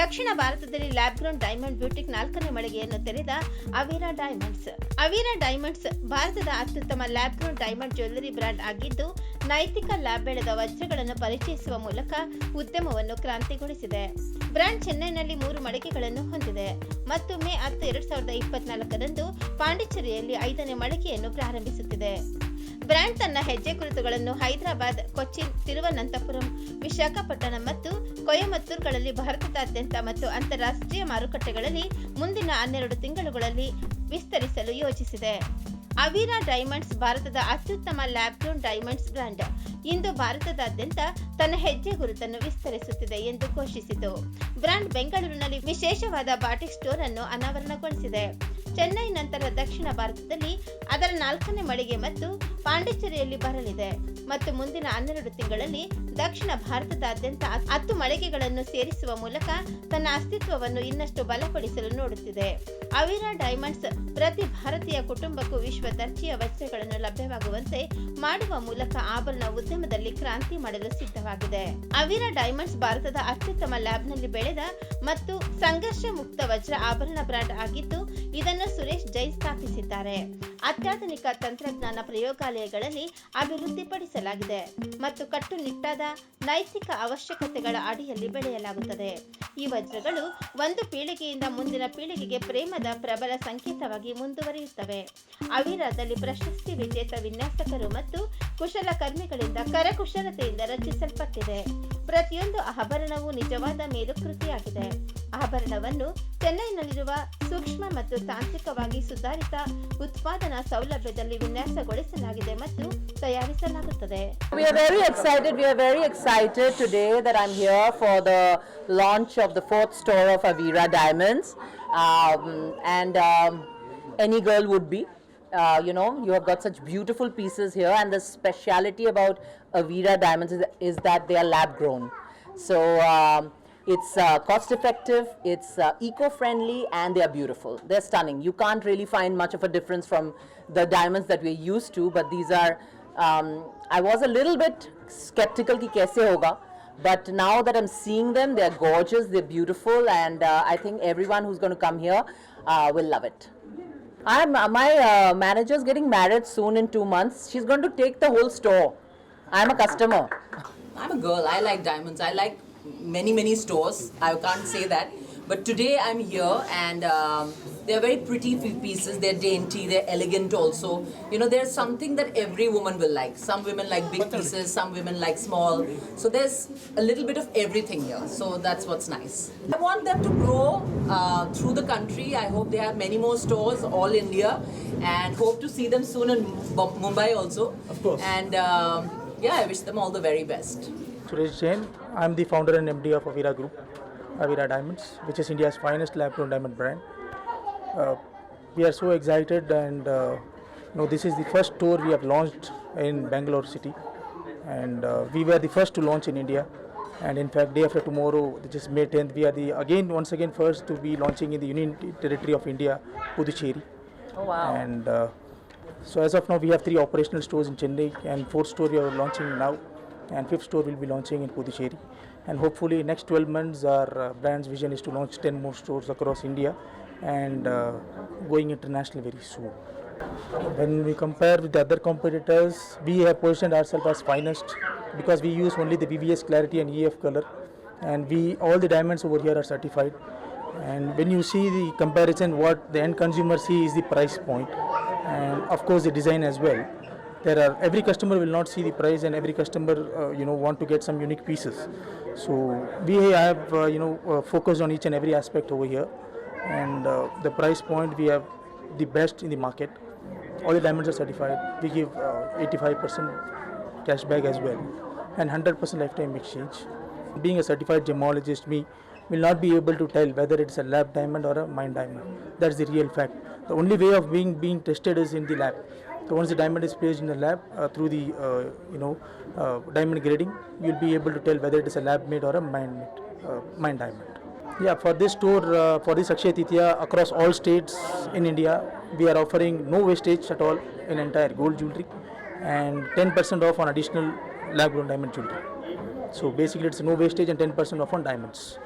ದಕ್ಷಿಣ ಭಾರತದಲ್ಲಿ lab grown diamond ಬ್ಯೂಟಿಕ್ ನಾಲ್ಕನೇ ಮಳಿಗೆಯನ್ನು ತೆರೆದ ಅವೀರಾ ಡೈಮಂಡ್ಸ್ ಅವೀರಾ ಡೈಮಂಡ್ಸ್ ಭಾರತದ ಅತ್ಯುತ್ತಮ lab grown diamond jewellery brand ಆಗಿದ್ದು, ನೈತಿಕ ಲ್ಯಾಬ್ ಬೆಳೆದ ವಜ್ರಗಳನ್ನು ಪರಿಚಯಿಸುವ ಮೂಲಕ ಉದ್ಯಮವನ್ನು ಕ್ರಾಂತಿಗೊಳಿಸಿದೆ. ಬ್ರ್ಯಾಂಡ್ ಚೆನ್ನೈನಲ್ಲಿ ಮೂರು ಮಳಿಗೆಗಳನ್ನು ಹೊಂದಿದೆ. ಮತ್ತು ಮೇ ಹತ್ತು, ಎರಡ್ ಸಾವಿರದ ಇಪ್ಪತ್ನಾಲ್ಕರಂದು ಪಾಂಡಿಚೇರಿಯಲ್ಲಿ ಐದನೇ ಮಳಿಗೆಯನ್ನು ಪ್ರಾರಂಭಿಸುತ್ತಿದೆ. ಬ್ರ್ಯಾಂಡ್ ತನ್ನ ಹೆಜ್ಜೆ ಗುರುತುಗಳನ್ನು ಹೈದರಾಬಾದ್, ಕೊಚ್ಚಿನ್, ತಿರುವನಂತಪುರಂ, ವಿಶಾಖಪಟ್ಟಣಂ ಮತ್ತು ಕೊಯಮತ್ತೂರುಗಳಲ್ಲಿ ಭಾರತದಾದ್ಯಂತ ಮತ್ತು ಅಂತಾರಾಷ್ಟ್ರೀಯ ಮಾರುಕಟ್ಟೆಗಳಲ್ಲಿ ಮುಂದಿನ ಹನ್ನೆರಡು ತಿಂಗಳುಗಳಲ್ಲಿ ವಿಸ್ತರಿಸಲು ಯೋಜಿಸಿದೆ. ಅವೀರಾ ಡೈಮಂಡ್ಸ್ ಭಾರತದ ಅತ್ಯುತ್ತಮ ಲ್ಯಾಬ್ ಗ್ರೋನ್ ಡೈಮಂಡ್ಸ್ ಬ್ರ್ಯಾಂಡ್. ಇಂದು ಭಾರತದಾದ್ಯಂತ ತನ್ನ ಹೆಜ್ಜೆ ಗುರುತನ್ನು ವಿಸ್ತರಿಸುತ್ತಿದೆ ಎಂದು ಘೋಷಿಸಿತು. ಬ್ರ್ಯಾಂಡ್ ಬೆಂಗಳೂರಿನಲ್ಲಿ ವಿಶೇಷವಾದ ಬಾಟಿಕ್ ಸ್ಟೋರ್ ಅನ್ನು ಅನಾವರಣಗೊಳಿಸಿದೆ. ಚೆನ್ನೈ ನಂತರ ದಕ್ಷಿಣ ಭಾರತದಲ್ಲಿ ಅದರ ನಾಲ್ಕನೇ ಮಳಿಗೆ ಮತ್ತು ಪಾಂಡಿಚೇರಿಯಲ್ಲಿ ಬರಲಿದೆ. ಮತ್ತು ಮುಂದಿನ ಹನ್ನೆರಡು ತಿಂಗಳಲ್ಲಿ ದಕ್ಷಿಣ ಭಾರತದಾದ್ಯಂತ ಹತ್ತು ಮಳಿಗೆಗಳನ್ನು ಸೇರಿಸುವ ಮೂಲಕ ತನ್ನ ಅಸ್ತಿತ್ವವನ್ನು ಇನ್ನಷ್ಟು ಬಲಪಡಿಸಲು ನೋಡುತ್ತಿದೆ. ಅವಿರಾ ಡೈಮಂಡ್ಸ್ ಪ್ರತಿ ಭಾರತೀಯ ಕುಟುಂಬಕ್ಕೂ ವಿಶ್ವ ದರ್ಜೆಯ ವಸ್ತ್ರಗಳನ್ನು ಲಭ್ಯವಾಗುವಂತೆ ಮಾಡುವ ಮೂಲಕ ಆಭರಣ ಉದ್ಯಮದಲ್ಲಿ ಕ್ರಾಂತಿ ಮಾಡಲು ಸಿದ್ಧವಾಗಿದೆ. ಅವಿರಾ ಡೈಮಂಡ್ಸ್ ಭಾರತದ ಅತ್ಯುತ್ತಮ ಲ್ಯಾಬ್ನಲ್ಲಿ ಬೆಳೆದ ಮತ್ತು ಸಂಘರ್ಷ ಮುಕ್ತ ವಜ್ರ ಆಭರಣ ಬ್ರಾಂಡ್ ಆಗಿದ್ದು, ಇದನ್ನು ಸುರೇಶ್ ಜೈ ಸ್ಥಾಪಿಸಿದ್ದಾರೆ. ಅತ್ಯಾಧುನಿಕ ತಂತ್ರಜ್ಞಾನ ಪ್ರಯೋಗಾಲಯಗಳಲ್ಲಿ ಅಭಿವೃದ್ಧಿಪಡಿಸಲಾಗಿದೆ ಮತ್ತು ಕಟ್ಟುನಿಟ್ಟಾದ ನೈತಿಕ ಅವಶ್ಯಕತೆಗಳ ಅಡಿಯಲ್ಲಿ ಬೆಳೆಯಲಾಗುತ್ತದೆ. ಈ ವಜ್ರಗಳು ಒಂದು ಪೀಳಿಗೆಯಿಂದ ಮುಂದಿನ ಪೀಳಿಗೆಗೆ ಪ್ರೇಮದ ಪ್ರಬಲ ಸಂಕೇತವಾಗಿ ಮುಂದುವರಿಯುತ್ತವೆ. ಅವಿರಾದಲ್ಲಿ ಪ್ರಶಸ್ತಿ ವಿಜೇತ ವಿನ್ಯಾಸಕರು ಮತ್ತು ಕುಶಲಕರ್ಮಿಗಳಿಂದ ಕರಕುಶಲತೆಯಿಂದ ರಚಿಸಲ್ಪಟ್ಟಿದೆ. ಪ್ರತಿಯೊಂದು ಆಭರಣವು ನಿಜವಾದ ಮೇಲುಕೃತಿಯಾಗಿದೆ. ಆಭರಣವನ್ನು ಚೆನ್ನೈನಲ್ಲಿರುವ ಸೂಕ್ಷ್ಮ ಮತ್ತು ತಾಂತ್ರಿಕವಾಗಿ ಸುಧಾರಿತ ಉತ್ಪಾದನಾ ಸೌಲಭ್ಯದಲ್ಲಿ ವಿನ್ಯಾಸಗೊಳಿಸಲಾಗಿದೆ ಮತ್ತು ತಯಾರಿಸಲಾಗುತ್ತದೆ We are very excited. We are very excited today that I'm here for the launch of the fourth store of Avira Diamonds. Um, and um, any girl would be. Uh, you know, you have got such beautiful pieces here, and the speciality about Avira Diamonds is, is that they are lab grown. So um, it's uh, cost effective, it's uh, eco friendly, and they are beautiful. They're stunning. You can't really find much of a difference from the diamonds that we're used to, but these are. Um, I was a little bit skeptical ki kaise hoga, but now that I'm seeing them, they're gorgeous, they're beautiful, and uh, I think everyone who's going to come here uh, will love it. I'm uh, my uh, manager's getting married soon in two months. She's going to take the whole store. I'm a customer. I'm a girl. I like diamonds. I like many, many stores. I can't say that. But today I'm here and um, they're very pretty pieces. They're dainty, they're elegant also. You know, there's something that every woman will like. Some women like big pieces, some women like small. So there's a little bit of everything here. So that's what's nice. I want them to grow uh, through the country. I hope they have many more stores, all India, and hope to see them soon in Mumbai also. Of course. And um, yeah, I wish them all the very best. Suresh Jain. I'm the founder and MD of Avira Group, Avira Diamonds, which is India's finest lab-grown diamond brand. Uh, we are so excited, and uh, you know, this is the first store we have launched in Bangalore city, and uh, we were the first to launch in India. And in fact, day after tomorrow, which is May 10th, we are the again once again first to be launching in the Union Territory of India, Puducherry. Oh wow! And uh, so as of now, we have three operational stores in Chennai, and fourth store we are launching now, and fifth store will be launching in Puducherry. And hopefully, next 12 months, our uh, brand's vision is to launch 10 more stores across India, and uh, going international very soon. When we compare with the other competitors, we have positioned ourselves as finest because we use only the VVS clarity and EF color, and we all the diamonds over here are certified. And when you see the comparison, what the end consumer see is the price point, and of course the design as well. There are every customer will not see the price, and every customer uh, you know want to get some unique pieces. So we have uh, you know uh, focused on each and every aspect over here, and uh, the price point we have the best in the market. All the diamonds are certified. We give uh, 85% cashback as well, and 100% lifetime exchange. Being a certified gemologist, me will not be able to tell whether it's a lab diamond or a mine diamond. That's the real fact. The only way of being being tested is in the lab. Once the diamond is placed in the lab uh, through the uh, you know uh, diamond grading, you'll be able to tell whether it is a lab made or a mine made, uh, mine diamond. Yeah, for this tour, for this Akshay Titya across all states in India, we are offering no wastage at all in entire gold jewelry and 10% off on additional lab grown diamond jewelry. So basically, it's no wastage and 10% off on diamonds.